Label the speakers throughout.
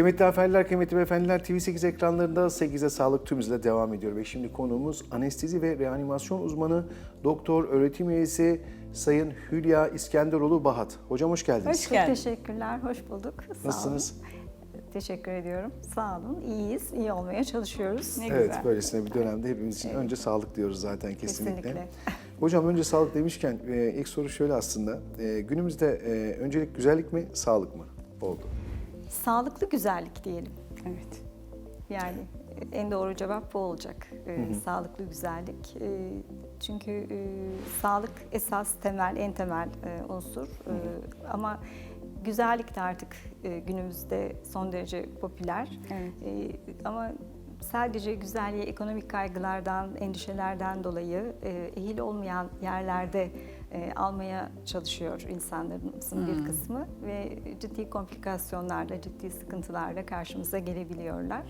Speaker 1: Kıymetli efendiler, kıymetli beyefendiler TV8 ekranlarında 8'e sağlık tüm hızıyla devam ediyor. Ve şimdi konuğumuz anestezi ve reanimasyon uzmanı doktor öğretim üyesi Sayın Hülya İskenderoğlu Bahat. Hocam hoş geldiniz.
Speaker 2: Hoş
Speaker 3: Çok
Speaker 2: geldin.
Speaker 3: teşekkürler, hoş bulduk. Sağ
Speaker 1: Nasılsınız?
Speaker 3: olun. Teşekkür ediyorum. Sağ olun. İyiyiz, iyi olmaya çalışıyoruz.
Speaker 2: Ne
Speaker 1: Evet,
Speaker 2: güzel.
Speaker 1: böylesine bir dönemde hepimiz için önce sağlık diyoruz zaten kesinlikle.
Speaker 3: Kesinlikle.
Speaker 1: Hocam önce sağlık demişken e, ilk soru şöyle aslında. E, Günümüzde e, öncelik güzellik mi, sağlık mı oldu?
Speaker 3: Sağlıklı güzellik diyelim.
Speaker 2: Evet.
Speaker 3: Yani en doğru cevap bu olacak. Ee, Sağlıklı güzellik. Ee, çünkü e, sağlık esas temel, en temel e, unsur. Ee, ama güzellik de artık e, günümüzde son derece popüler.
Speaker 2: Evet.
Speaker 3: Ee, ama sadece güzelliği ekonomik kaygılardan, endişelerden dolayı e, ehil olmayan yerlerde e, almaya çalışıyor insanlarımızın bir kısmı ve ciddi komplikasyonlarla, ciddi sıkıntılarla karşımıza gelebiliyorlar.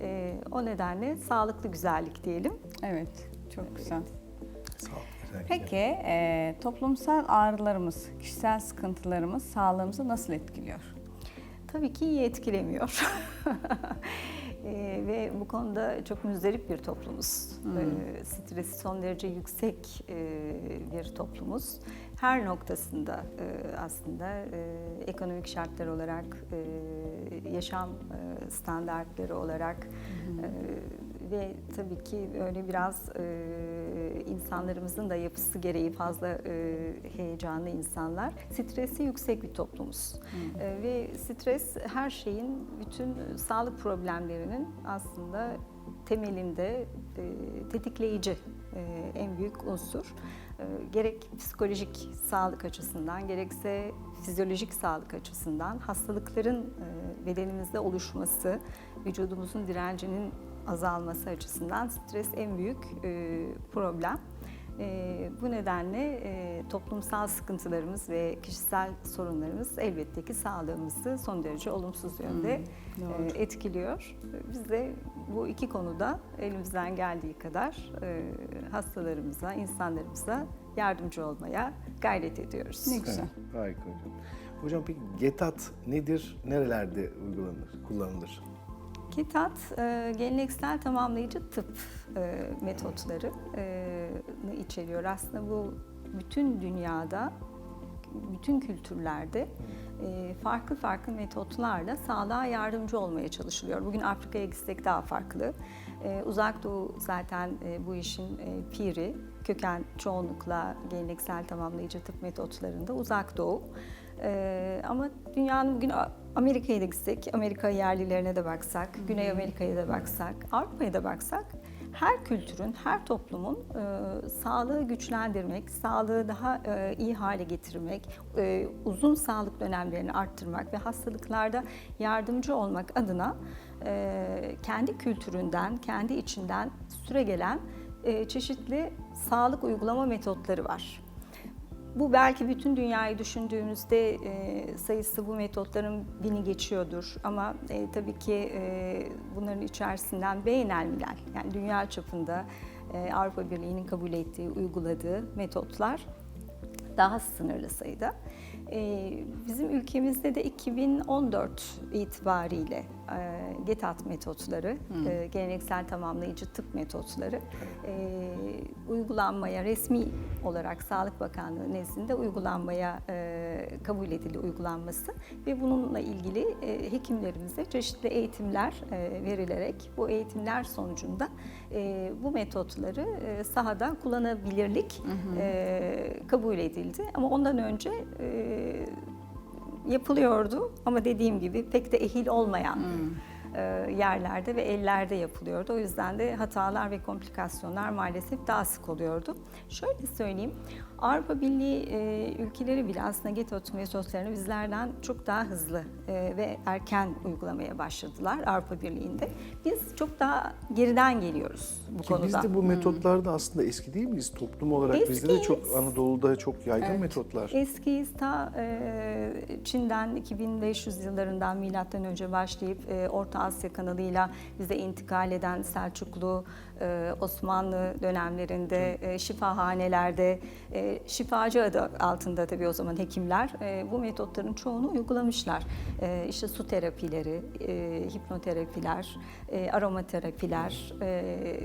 Speaker 3: E, o nedenle sağlıklı güzellik diyelim.
Speaker 2: Evet. Çok güzel.
Speaker 1: Sağlık, güzellik.
Speaker 2: Peki e, toplumsal ağrılarımız, kişisel sıkıntılarımız sağlığımızı nasıl etkiliyor?
Speaker 3: Tabii ki iyi etkilemiyor. Ve bu konuda çok müzdarip bir toplumuz. Eee, stresi son derece yüksek eee, bir toplumuz. Her noktasında eee, aslında eee, ekonomik şartlar olarak, yaşam standartları olarak eee, ve tabii ki öyle biraz eee, insanlarımızın da yapısı gereği fazla eee, heyecanlı insanlar. Stresi yüksek bir toplumuz. Eee, ve stres her şeyin, bütün sağlık problemlerinin aslında temelinde eee, tetikleyici eee, en büyük unsur. Eee, gerek psikolojik sağlık açısından gerekse fizyolojik sağlık açısından hastalıkların eee, bedenimizde oluşması, vücudumuzun direncinin azalması açısından stres en büyük eee, problem. Eee, bu nedenle eee, toplumsal sıkıntılarımız ve kişisel sorunlarımız elbette ki sağlığımızı son derece olumsuz yönde
Speaker 2: doğru.
Speaker 3: eee, etkiliyor. Biz de bu iki konuda elimizden geldiği kadar eee, hastalarımıza, insanlarımıza yardımcı olmaya gayret ediyoruz.
Speaker 2: Ne güzel.
Speaker 1: Evet, harika hocam. Hocam peki GETAT nedir, nerelerde uygulanır, kullanılır?
Speaker 3: KİTAT, e, geleneksel tamamlayıcı tıp e, metotları e, içeriyor. Aslında bu bütün dünyada, bütün kültürlerde e, farklı farklı metotlarla sağlığa yardımcı olmaya çalışılıyor. Bugün Afrika'ya gitsek daha farklı. E, Uzak Doğu zaten e, bu işin e, piri, köken çoğunlukla geleneksel tamamlayıcı tıp metotlarında Uzak Doğu. Ee, ama dünyanın bugün Amerika'ya da gitsek, Amerika yerlilerine de baksak, Güney Amerika'ya da baksak, Avrupa'ya da baksak her kültürün, her toplumun e, sağlığı güçlendirmek, sağlığı daha e, iyi hale getirmek, e, uzun sağlık dönemlerini arttırmak ve hastalıklarda yardımcı olmak adına e, kendi kültüründen, kendi içinden süregelen e, çeşitli sağlık uygulama metotları var. Bu belki bütün dünyayı düşündüğümüzde e, sayısı bu metotların bini geçiyordur. Ama e, tabii ki e, bunların içerisinden beynelmilel yani dünya çapında e, Avrupa Birliği'nin kabul ettiği, uyguladığı metotlar daha sınırlı sayıda. E, bizim ülkemizde de 2014 itibariyle e, GETAT metotları, e, geleneksel tamamlayıcı tıp metotları e, uygulanmaya resmi olarak Sağlık Bakanlığı nezdinde uygulanmaya e, kabul edildi uygulanması ve bununla ilgili e, hekimlerimize çeşitli eğitimler e, verilerek bu eğitimler sonucunda e, bu metotları e, sahada kullanabilirlik e, kabul edildi. Ama ondan önce e, yapılıyordu. Ama dediğim gibi pek de ehil olmayan e, yerlerde ve ellerde yapılıyordu. O yüzden de hatalar ve komplikasyonlar maalesef daha sık oluyordu. Şöyle söyleyeyim, Avrupa Birliği e, ülkeleri bile aslında GETOT metotlarını bizlerden çok daha hızlı e, ve erken uygulamaya başladılar Avrupa Birliği'nde. Biz çok daha geriden geliyoruz bu
Speaker 1: Ki
Speaker 3: konuda.
Speaker 1: biz de bu metotlar da aslında eski değil miyiz? Toplum olarak bizde de çok
Speaker 3: Eskiyiz.
Speaker 1: Anadolu'da çok yaygın
Speaker 2: Evet.
Speaker 1: metotlar.
Speaker 3: Eskiyiz ta e, Çin'den 2500 yıllarından milattan önce başlayıp e, Orta Orta Asya kanalıyla bize intikal eden Selçuklu, e, Osmanlı dönemlerinde e, şifahanelerde, e, şifacı adı altında tabii o zaman hekimler e, bu metotların çoğunu uygulamışlar. E, işte su terapileri, e, hipnoterapiler, e, aromaterapiler, e,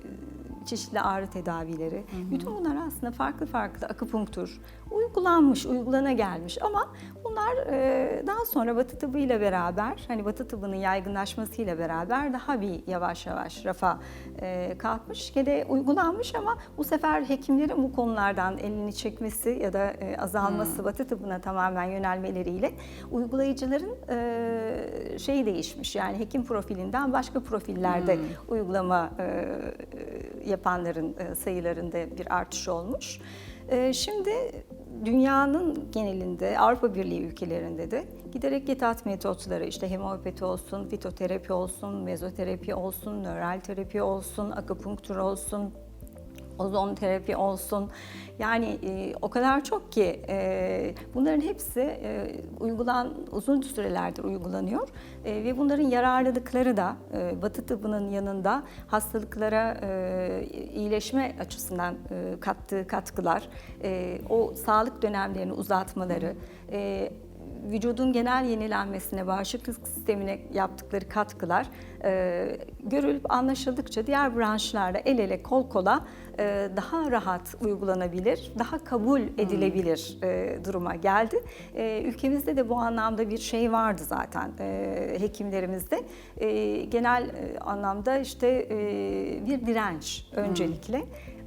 Speaker 3: çeşitli ağrı tedavileri. Bütün bunlar aslında farklı farklı akupunktur uygulanmış, uygulana gelmiş ama bunlar e, daha sonra Batı tıbbıyla beraber, hani Batı tıbbının yaygınlaşmasıyla beraber daha bir yavaş yavaş rafa e, kalkmış de uygulanmış ama bu sefer hekimlerin bu konulardan elini çekmesi ya da e, azalması Batı tıbbına tamamen yönelmeleriyle uygulayıcıların şeyi değişmiş. Yani hekim profilinden başka profillerde uygulama e, e, yapanların sayılarında bir artış olmuş. Şimdi dünyanın genelinde, Avrupa Birliği ülkelerinde de giderek getat metotları, işte hemopati olsun, fitoterapi olsun, mezoterapi olsun, nöral terapi olsun, akupunktur olsun, ozon terapi olsun. Yani e, o kadar çok ki e, bunların hepsi e, uygulan uzun sürelerdir uygulanıyor E, ve bunların yararlılıkları da e, Batı tıbbının yanında hastalıklara e, iyileşme açısından e, kattığı katkılar, e, o sağlık dönemlerini uzatmaları, e, vücudun genel yenilenmesine, bağışıklık sistemine yaptıkları katkılar e, görülüp anlaşıldıkça diğer branşlarla el ele kol kola e, daha rahat uygulanabilir, daha kabul edilebilir e, duruma geldi. E, ülkemizde de bu anlamda bir şey vardı zaten e, hekimlerimizde. E, genel e, anlamda işte e, bir direnç öncelikle.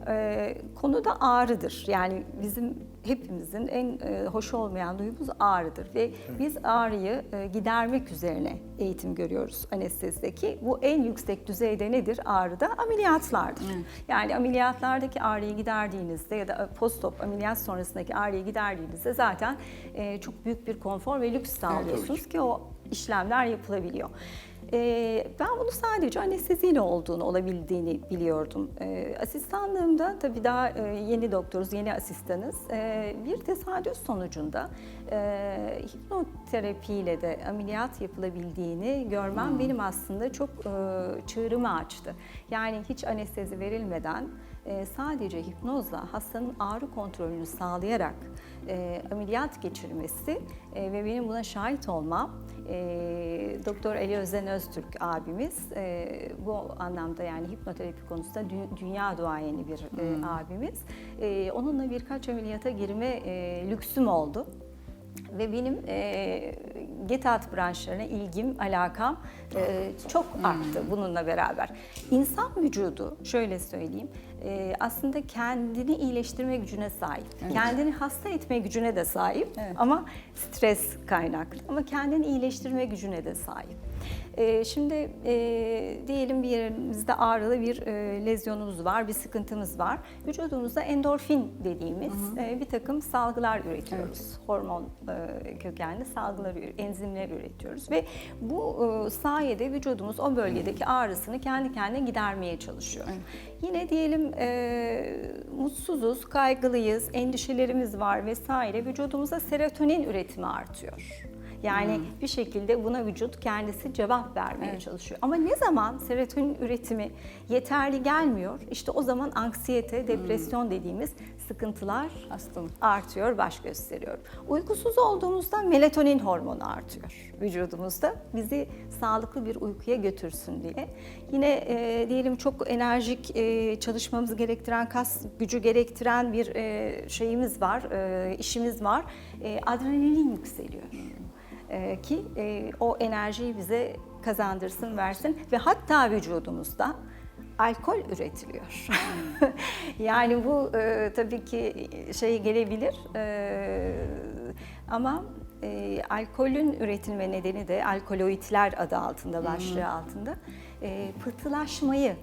Speaker 3: Ee, konu da ağrıdır. Yani bizim hepimizin en e, hoş olmayan duyumuz ağrıdır ve biz ağrıyı e, gidermek üzerine eğitim görüyoruz anestezideki. Bu en yüksek düzeyde nedir ağrıda? Ameliyatlardır. Yani ameliyatlardaki ağrıyı giderdiğinizde ya da post-op ameliyat sonrasındaki ağrıyı giderdiğinizde zaten e, çok büyük bir konfor ve lüks sağlıyorsunuz ki o işlemler yapılabiliyor. Ee, ben bunu sadece anesteziyle olduğunu, olabildiğini biliyordum. Ee, asistanlığımda tabii daha e, yeni doktoruz, yeni asistanız. Ee, bir tesadüf sonucunda e, hipnoterapiyle de ameliyat yapılabildiğini görmem benim aslında çok e, çığırımı açtı. Yani hiç anestezi verilmeden e, sadece hipnozla hastanın ağrı kontrolünü sağlayarak e, ameliyat geçirmesi e, ve benim buna şahit olmam e, Doktor Ali Özen Öztürk abimiz e, bu anlamda yani hipnoterapi konusunda dü- dünya duayeni bir e, abimiz. E, onunla birkaç ameliyata girme e, lüksüm oldu. Ve benim e, GETAT branşlarına ilgim, alakam e, çok arttı bununla beraber. İnsan vücudu, şöyle söyleyeyim, e, aslında kendini iyileştirme gücüne sahip. Kendini hasta etme gücüne de sahip ama stres kaynaklı. Ama kendini iyileştirme gücüne de sahip. E, şimdi e, diyelim bir yerimizde ağrılı bir e, lezyonumuz var, bir sıkıntımız var. Vücudumuzda endorfin dediğimiz e, bir takım salgılar üretiyoruz. Hormon e, kökenli salgılar, enzimler üretiyoruz ve bu e, sayede vücudumuz o bölgedeki ağrısını kendi kendine gidermeye çalışıyor. Yine diyelim e, mutsuzuz, kaygılıyız, endişelerimiz var vesaire vücudumuzda serotonin üretimi artıyor. Yani bir şekilde buna vücut kendisi cevap vermeye çalışıyor. Ama ne zaman serotonin üretimi yeterli gelmiyor, işte o zaman anksiyete, depresyon dediğimiz sıkıntılar
Speaker 2: Hastalık.
Speaker 3: artıyor, baş gösteriyor. Uykusuz olduğumuzda melatonin hormonu artıyor vücudumuzda. Bizi sağlıklı bir uykuya götürsün diye. Yine e, diyelim çok enerjik e, çalışmamızı gerektiren, kas gücü gerektiren bir e, şeyimiz var, e, işimiz var. E, adrenalin yükseliyor. E, ki e, o enerjiyi bize kazandırsın, versin ve hatta vücudumuzda alkol üretiliyor. yani bu e, tabii ki şey gelebilir e, ama e, alkolün üretilme nedeni de alkoloidler adı altında, başlığı altında e, pıhtılaşmayı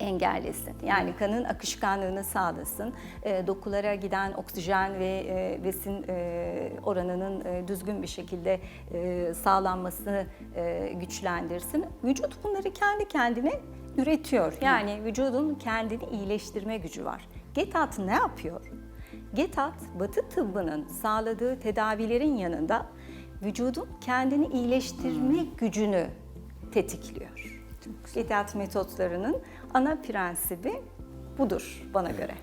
Speaker 3: engellesin. Yani kanın akışkanlığını sağlasın, e, dokulara giden oksijen ve e, besin e, oranının e, düzgün bir şekilde e, sağlanmasını e, güçlendirsin. Vücut bunları kendi kendine üretiyor. Yani vücudun kendini iyileştirme gücü var. GETAT ne yapıyor? GETAT, Batı tıbbının sağladığı tedavilerin yanında vücudun kendini iyileştirme gücünü tetikliyor. Gediat metotlarının ana prensibi budur bana göre.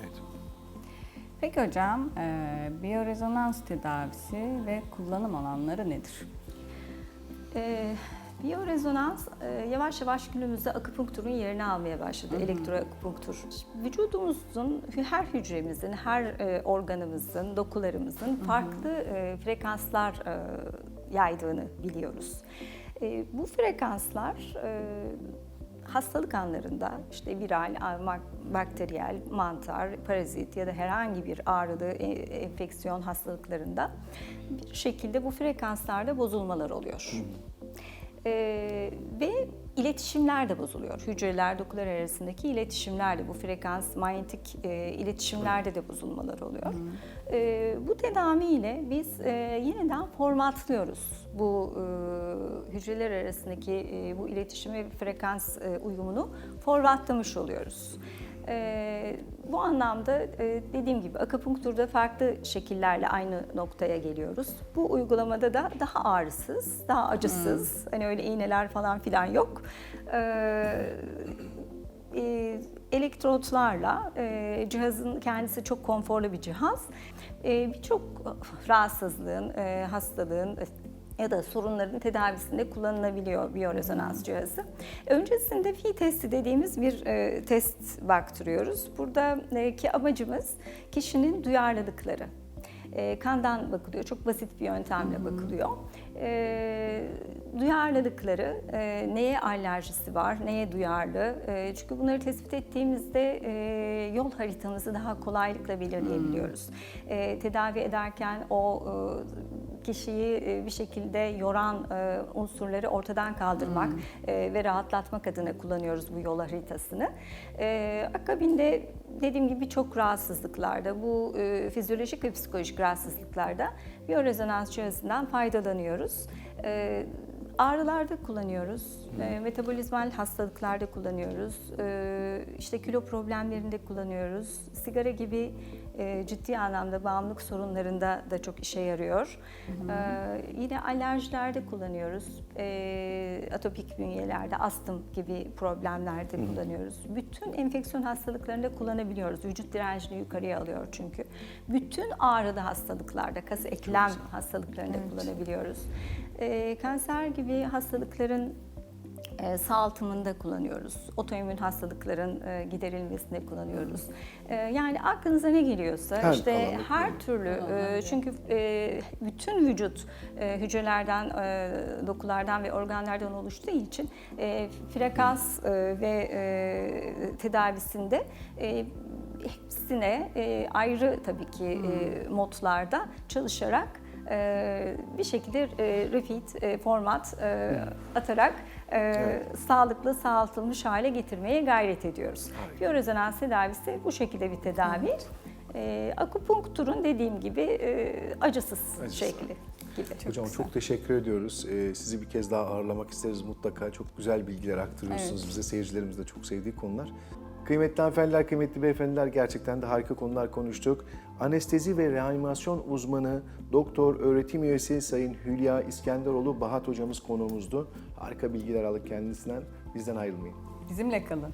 Speaker 1: Evet.
Speaker 2: Peki hocam, e, biyorezonans tedavisi ve kullanım alanları nedir?
Speaker 3: Ee, biyorezonans e, yavaş yavaş günümüzde akupunkturun yerini almaya başladı. Elektroakupunktur. Vücudumuzun her hücremizin, her e, organımızın, dokularımızın farklı e, frekanslar e, yaydığını biliyoruz. E, bu frekanslar e, hastalık anlarında işte viral, bakteriyel, mantar, parazit ya da herhangi bir ağrılı e, enfeksiyon hastalıklarında bir şekilde bu frekanslarda bozulmalar oluyor. Ee, ve iletişimler de bozuluyor. Hücreler, dokular arasındaki iletişimler de bu frekans, manyetik e, iletişimlerde de bozulmalar oluyor. Ee, bu tedaviyle biz e, yeniden formatlıyoruz bu e, hücreler arasındaki e, bu iletişim ve frekans e, uyumunu formatlamış oluyoruz. Ee, bu anlamda e, dediğim gibi akupunkturda farklı şekillerle aynı noktaya geliyoruz. Bu uygulamada da daha ağrısız, daha acısız, hani öyle iğneler falan filan yok. Ee, e, elektrotlarla e, cihazın kendisi çok konforlu bir cihaz. E, Birçok rahatsızlığın, e, hastalığın ya da sorunların tedavisinde kullanılabiliyor biyorezonans cihazı. Öncesinde fi testi dediğimiz bir e, test baktırıyoruz. Buradaki amacımız kişinin duyarlılıkları. E, kandan bakılıyor. Çok basit bir yöntemle bakılıyor. E, duyarlılıkları, e, neye alerjisi var, neye duyarlı. E, çünkü bunları tespit ettiğimizde e, yol haritamızı daha kolaylıkla belirleyebiliyoruz. E, tedavi ederken o e, kişiyi e, bir şekilde yoran e, unsurları ortadan kaldırmak e, ve rahatlatmak adına kullanıyoruz bu yol haritasını. Akabinde dediğim gibi birçok rahatsızlıklarda, bu fizyolojik ve psikolojik rahatsızlıklarda biyorezonans cihazından faydalanıyoruz. Ağrılarda kullanıyoruz, e, metabolizmal hastalıklarda kullanıyoruz, e, işte kilo problemlerinde kullanıyoruz, sigara gibi e, ciddi anlamda bağımlılık sorunlarında da çok işe yarıyor. E, yine alerjilerde kullanıyoruz, e, atopik bünyelerde, astım gibi problemlerde kullanıyoruz. Bütün enfeksiyon hastalıklarında kullanabiliyoruz. Vücut direncini yukarıya alıyor çünkü. Bütün ağrılı hastalıklarda, kas eklem hastalıklarında kullanabiliyoruz. E, kanser gibi hastalıkların e, sağaltımında kullanıyoruz. Otoimmün hastalıkların e, giderilmesinde kullanıyoruz. E, yani aklınıza ne geliyorsa
Speaker 1: Her
Speaker 3: işte
Speaker 1: alanda
Speaker 3: her türlü e, çünkü e, bütün vücut e, hücrelerden, e, dokulardan ve organlardan oluştuğu için e, frekans e, ve e, tedavisinde e, hepsine e, ayrı tabii ki e, modlarda çalışarak e, bir şekilde e, refit, e, format e, atarak e, sağlıklı, sağaltılmış hale getirmeye gayret ediyoruz. Biyorezonans tedavisi bu şekilde bir tedavi. E, akupunkturun dediğim gibi e, acısız,
Speaker 1: Acısız.
Speaker 3: şekli gibi.
Speaker 1: Hocam çok teşekkür ediyoruz. Ee, sizi bir kez daha ağırlamak isteriz mutlaka. Çok güzel bilgiler aktarıyorsunuz bize. Seyircilerimiz de çok sevdiği konular. Kıymetli hanımefendiler, kıymetli beyefendiler gerçekten de harika konular konuştuk. Anestezi ve reanimasyon uzmanı, doktor, öğretim üyesi Sayın Hülya İskenderoğlu Bahat hocamız konuğumuzdu. Harika bilgiler aldık kendisinden. Bizden ayrılmayın.
Speaker 2: Bizimle kalın.